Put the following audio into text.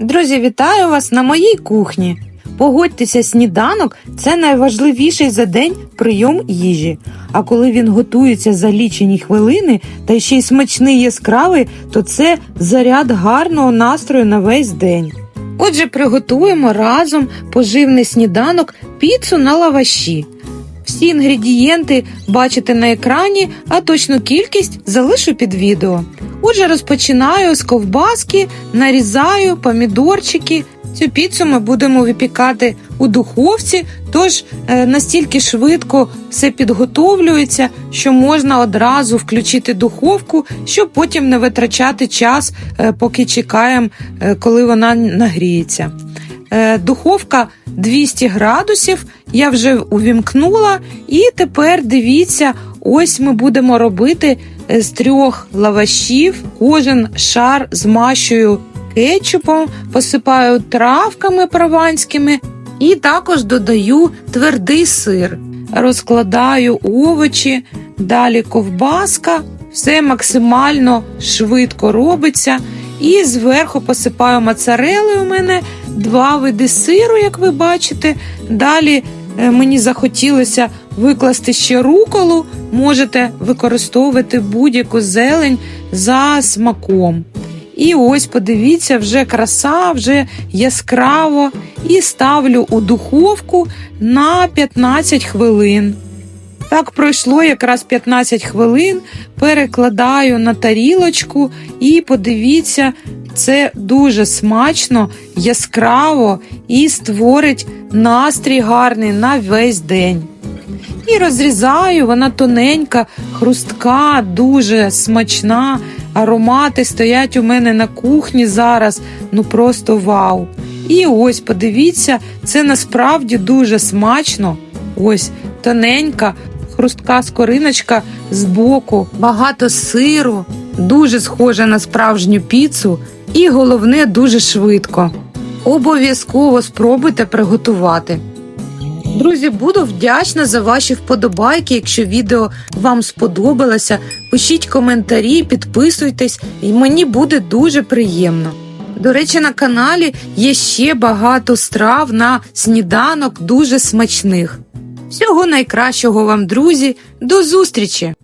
Друзі, вітаю вас на моїй кухні. Погодьтеся, сніданок це найважливіший за день прийом їжі. А коли він готується за лічені хвилини та ще й смачний яскравий, то це заряд гарного настрою на весь день. Отже, приготуємо разом поживний сніданок піцу на лаваші. Всі інгредієнти бачите на екрані, а точну кількість залишу під відео. Отже, розпочинаю з ковбаски, нарізаю помідорчики. Цю піцу ми будемо випікати у духовці, тож е, настільки швидко все підготовлюється, що можна одразу включити духовку, щоб потім не витрачати час, е, поки чекаємо, е, коли вона нагріється. Е, Духовка 200 градусів, я вже увімкнула, і тепер дивіться, ось ми будемо робити е, з трьох лавашів. Кожен шар змащую кетчупом, посипаю травками прованськими і також додаю твердий сир. Розкладаю овочі, далі ковбаска, все максимально швидко робиться. І зверху посипаю моцарелою у мене два види сиру, як ви бачите. Далі е, мені захотілося викласти ще руколу. Можете використовувати будь-яку зелень за смаком. І ось подивіться, вже краса, вже яскраво. І ставлю у духовку на 15 хвилин. Так пройшло якраз 15 хвилин, перекладаю на тарілочку і подивіться, це дуже смачно, яскраво і створить настрій гарний на весь день. І розрізаю, вона тоненька, хрустка, дуже смачна. Аромати стоять у мене на кухні зараз. Ну просто вау. І ось подивіться, це насправді дуже смачно. Ось тоненька, хрустка скориночка збоку, багато сиру, дуже схоже на справжню піцу, і головне дуже швидко. Обов'язково спробуйте приготувати. Друзі, буду вдячна за ваші вподобайки. Якщо відео вам сподобалося, пишіть коментарі, підписуйтесь, і мені буде дуже приємно. До речі, на каналі є ще багато страв на сніданок дуже смачних. Всього найкращого вам, друзі, до зустрічі!